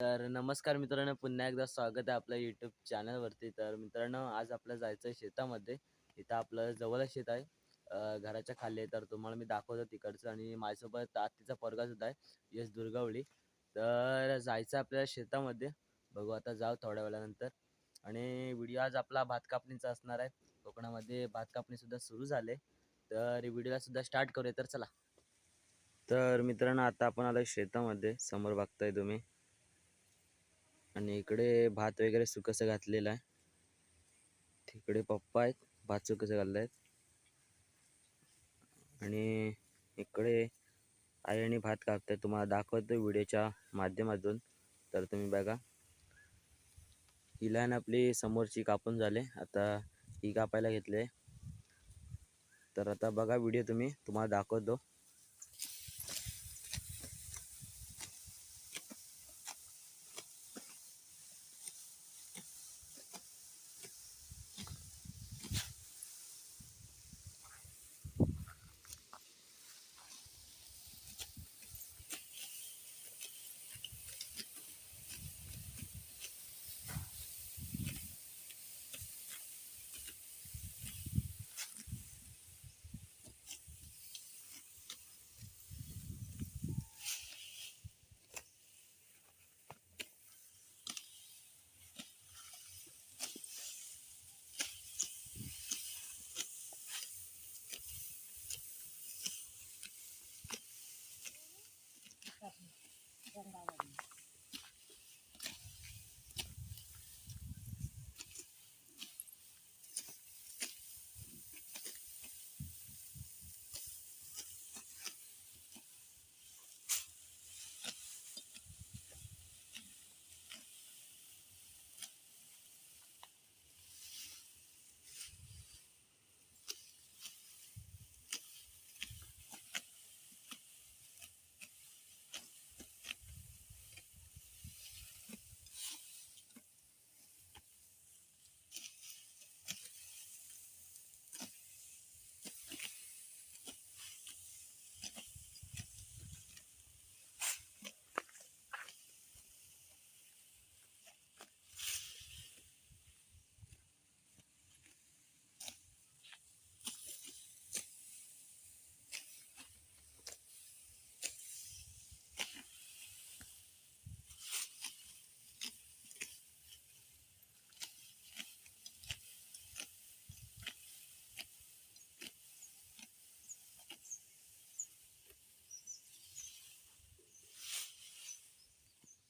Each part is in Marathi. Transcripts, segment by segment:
तर नमस्कार मित्रांनो पुन्हा एकदा स्वागत आहे आपल्या यूट्यूब चॅनलवरती तर मित्रांनो आज आपल्या जायचं आहे शेतामध्ये. इथं आपलं जवळच शेत आहे. घराच्या खाली तर तुम्हाला मी दाखवतो तिकडचं आणि माझ्यासोबत आत्तीचा पोरगा सुद्धा आहे यश दुर्गावळी. तर जायचं आपल्या शेतामध्ये. बघू आता जाऊ थोड्या वेळानंतर. आणि व्हिडिओ आज आपला भात कापणीचा असणार आहे. कोकणामध्ये भात कापणीसुद्धा सुरू झाले. तर व्हिडिओला सुद्धा स्टार्ट करूया. तर चला. तर मित्रांनो आता आपण आलो शेतामध्ये. समोर बघताय तुम्ही. आणि इकडे भात वगैरे सुकसं घातलेलं आहे. तिकडे पप्पा आहेत भात सुकसं घातलं आहेत आणि इकडे आई आणि भात कापताय तुम्हाला दाखवतो व्हिडिओच्या माध्यमातून तर तुम्ही बघा. ही लाईन आपली समोरची कापून झाले. आता ही कापायला घेतले तर आता बघा व्हिडिओ तुम्ही तुम्हाला दाखवतो.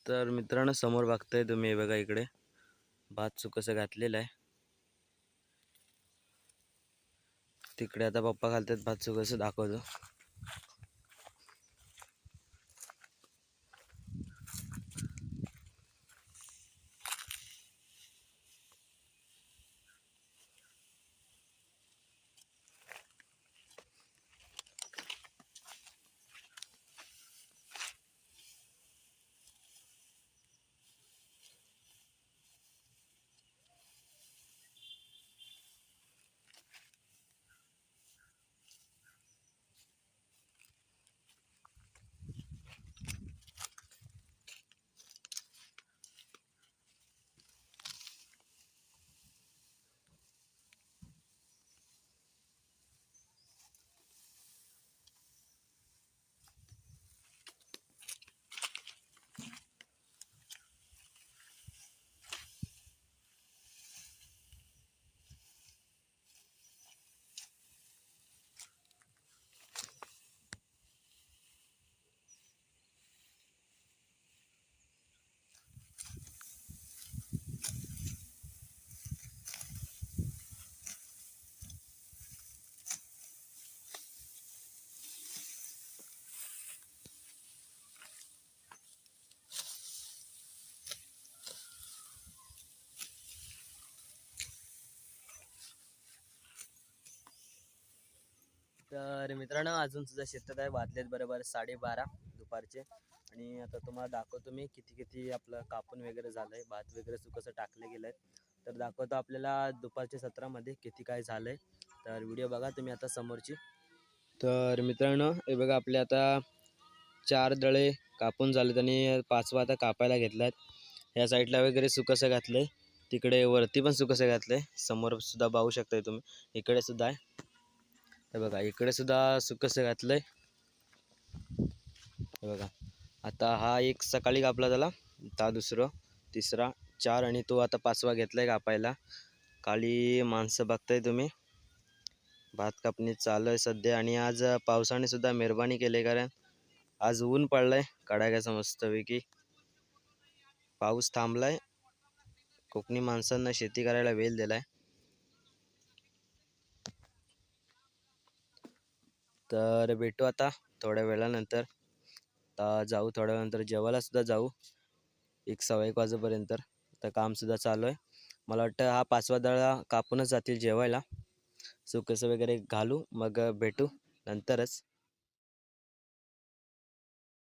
तर मित्रांनो समोर बघताय तुम्ही बघा इकडे. भात सुकसं घातलेलं आहे. तिकडे आता पप्पा घालतात भात सुकसं दाखवतो. तर मित्रांनो अजून सुद्धा शेतात आहे. वाजलेत बरोबर साडेबारा दुपारचे. आणि आता तुम्हाला दाखवतो मी किती किती आपलं कापून वगैरे झालंय. भात वगैरे सुकसं टाकले गेलंय. तर दाखवतो आपल्याला दुपारच्या सत्रामध्ये किती काय झालंय. तर व्हिडिओ बघा तुम्ही आता समोरची. तर मित्रांनो हे बघा आपले आता चार दळे कापून झालेत आणि पाचवा आता कापायला घेतलात ह्या साईडला वगैरे सुकसं घातलंय. तिकडे वरती पण सुकसं घातलंय. समोर सुद्धा पाहू शकताय तुम्ही. इकडे सुद्धा आहे. हे बघा इकडे सुद्धा सुकसं घातलंय. हे बघा आता हा एक सकाळी कापला त्याला आता दुसरं तिसरा चार आणि तो आता पाचवा घेतलाय कापायला. काळी माणसं बघताय तुम्ही. भात कापणी चालू आहे सध्या आणि आज पावसाने सुद्धा मेहरबानी केली कारण आज ऊन पडलंय कडाक्याचा मस्तपैकी. पाऊस थांबलाय. कोकणी माणसांना शेती करायला वेळ दिलाय. तर भेटू आता थोड्या वेळानंतर. आता जाऊ थोड्या वेळानंतर जेवायलासुद्धा जाऊ. एक सव्वा एक वाजेपर्यंत. तर कामसुद्धा चालू आहे. मला वाटतं हा पाचवा दळा कापूनच जातील जेवायला. सुकसं वगैरे घालू मग भेटू नंतरच.